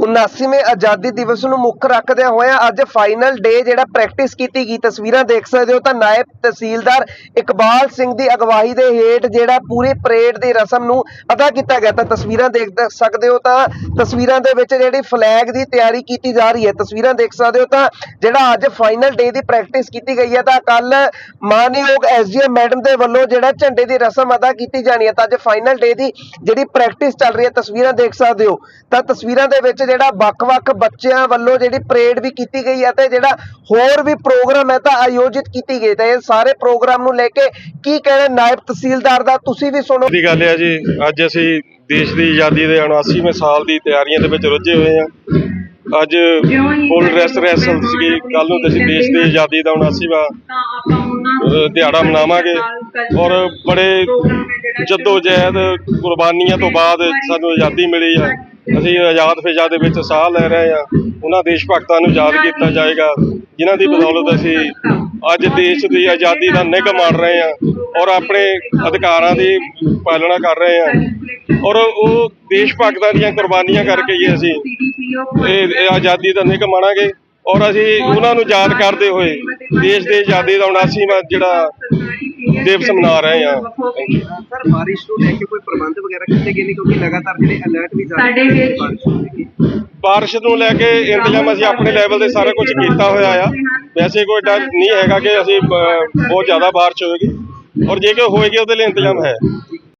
79ਵੇਂ ਆਜ਼ਾਦੀ ਦਿਵਸ ਨੂੰ ਮੁੱਖ ਰੱਖਦਿਆਂ ਹੋਇਆਂ ਅੱਜ ਫਾਈਨਲ ਡੇ ਜਿਹੜਾ ਪ੍ਰੈਕਟਿਸ ਕੀਤੀ ਗਈ ਤਸਵੀਰਾਂ ਦੇਖ ਸਕਦੇ ਹੋ ਤਾਂ ਨਾਇਬ ਤਹਿਸੀਲਦਾਰ ਇਕਬਾਲ ਸਿੰਘ ਦੀ ਅਗਵਾਈ ਦੇ ਹੇਠ ਜਿਹੜਾ ਪੂਰੀ ਪਰੇਡ ਦੀ ਰਸਮ ਨੂੰ ਅਦਾ ਕੀਤਾ ਗਿਆ ਤਾਂ ਤਸਵੀਰਾਂ ਦੇਖ ਸਕਦੇ ਹੋ ਤਾਂ ਤਸਵੀਰਾਂ ਦੇ ਵਿੱਚ ਜਿਹੜੀ ਫਲੈਗ ਦੀ ਤਿਆਰੀ ਕੀਤੀ ਜਾ ਰਹੀ ਹੈ। ਤਸਵੀਰਾਂ ਦੇਖ ਸਕਦੇ ਹੋ ਤਾਂ ਜਿਹੜਾ ਅੱਜ ਫਾਈਨਲ ਡੇ ਦੀ ਪ੍ਰੈਕਟਿਸ ਕੀਤੀ ਗਈ ਹੈ ਤਾਂ ਕੱਲ ਮਾਨਯੋਗ ਐਸਡੀਐਮ ਮੈਡਮ ਦੇ ਵੱਲੋਂ ਜਿਹੜਾ ਝੰਡੇ ਦੀ ਰਸਮ ਅਦਾ ਕੀਤੀ ਜਾਣੀ ਹੈ ਤਾਂ ਅੱਜ ਫਾਈਨਲ ਡੇ ਦੀ ਜਿਹੜੀ ਪ੍ਰੈਕਟਿਸ ਚੱਲ ਰਹੀ ਹੈ। ਤਸਵੀਰਾਂ ਦੇਖ ਸਕਦੇ ਹੋ ਤਾਂ ਤਸਵੀਰਾਂ ਦੇ ਵਿੱਚ ਜਿਹੜਾ ਵੱਖ-ਵੱਖ ਬੱਚਿਆਂ ਵੱਲੋਂ ਜਿਹੜੀ ਪਰੇਡ ਵੀ ਕੀਤੀ ਗਈ ਹੈ ਤੇ ਜਿਹੜਾ ਹੋਰ ਵੀ ਪ੍ਰੋਗਰਾਮ ਹੈ ਤਾਂ ਆਯੋਜਿਤ ਕੀਤੀ ਗਈ ਤਾਂ ਇਹ ਸਾਰੇ ਪ੍ਰੋਗਰਾਮ ਨੂੰ ਲੈ ਕੇ ਕੀ ਕਹਿਣਾ ਨਾਇਬ ਤਹਿਸੀਲਦਾਰ ਦਾ? ਤੁਸੀਂ ਵੀ ਸੁਣੋ। ਦੀ ਗੱਲ ਹੈ ਜੀ, ਅੱਜ ਅਸੀਂ ਦੇਸ਼ ਦੀ ਆਜ਼ਾਦੀ ਦੇ 79ਵੇਂ ਸਾਲ ਦੀ ਤਿਆਰੀਆਂ ਦੇ ਵਿੱਚ ਰੁੱਝੇ ਹੋਏ ਹਾਂ। ਅੱਜ ਫੁੱਲ ਡਰੈਸ ਰੈਸਲ ਸੀਗੀ। ਕੱਲ ਨੂੰ ਅਸੀਂ ਦੇਸ਼ ਦੀ ਆਜ਼ਾਦੀ ਦਾ 79ਵਾਂ ਦਿਹਾੜਾ ਮਨਾਵਾਂਗੇ। ਔਰ ਬੜੇ ਜੱਦੋ ਜਹਿਦ ਕੁਰਬਾਨੀਆਂ ਤੋਂ ਬਾਅਦ ਸਾਨੂੰ ਆਜ਼ਾਦੀ ਮਿਲੀ ਆ। ਅਸੀਂ ਆਜ਼ਾਦ ਫਿਜ਼ਾ ਦੇ ਵਿੱਚ ਸਾਹ ਲੈ ਰਹੇ ਹਾਂ। ਉਹਨਾਂ ਦੇਸ਼ ਭਗਤਾਂ ਨੂੰ ਯਾਦ ਕੀਤਾ ਜਾਏਗਾ। ਜਿਨ੍ਹਾਂ ਦੀ ਬਦੌਲਤ ਅਸੀਂ ਅੱਜ ਦੇਸ਼ ਦੀ ਆਜ਼ਾਦੀ ਦਾ ਨਿੱਘ ਮਾਣ ਰਹੇ ਹਾਂ ਔਰ ਆਪਣੇ ਅਧਿਕਾਰਾਂ ਦੀ ਪਾਲਣਾ ਕਰ ਰਹੇ ਹਾਂ। ਔਰ ਉਹ ਦੇਸ਼ ਭਗਤਾਂ ਦੀਆਂ ਕੁਰਬਾਨੀਆਂ ਕਰਕੇ ਹੀ ਅਸੀਂ ਇਹ ਇਹ ਆਜ਼ਾਦੀ ਦਾ ਨਿੱਘ ਮਾਣਾਂਗੇ। ਔਰ ਅਸੀਂ ਉਹਨਾਂ ਨੂੰ ਯਾਦ ਕਰਦੇ ਹੋਏ ਦੇਸ਼ ਦੇ ਆਜ਼ਾਦੀ ਦਾ 79ਵਾਂ ਜਿਹੜਾ ਦਿਵਸ ਮਨਾ ਰਹੇ ਆ ਸਰ ਬਾਰਿਸ਼ ਨੂੰ ਲੈ ਕੇ ਕੋਈ ਪ੍ਰਬੰਧ ਵਗੈਰਾ ਕੀਤੇ ਗਏ ਨੇ? ਕਿਉਂਕਿ ਲਗਾਤਾਰ ਜਿਹੜੇ ਅਲਰਟ ਵੀ ਜਾਰੀ ਸਾਡੇ ਵਿੱਚ ਬਾਰਿਸ਼ ਨੂੰ ਲੈ ਕੇ। ਇੰਤਜ਼ਾਮ ਅਸੀਂ ਆਪਣੇ ਲੈਵਲ ਤੇ ਸਾਰਾ ਕੁਝ ਕੀਤਾ ਹੋਇਆ ਆ। ਵੈਸੇ ਕੋਈ ਡਰ ਨਹੀਂ ਹੈਗਾ ਕਿ ਅਸੀਂ ਬਹੁਤ ਜ਼ਿਆਦਾ ਬਾਰਿਸ਼ ਹੋਏਗੀ। ਔਰ ਜੇ ਕੋਈ ਹੋਏਗੀ ਉਹਦੇ ਲਈ ਇੰਤਜ਼ਾਮ ਹੈ।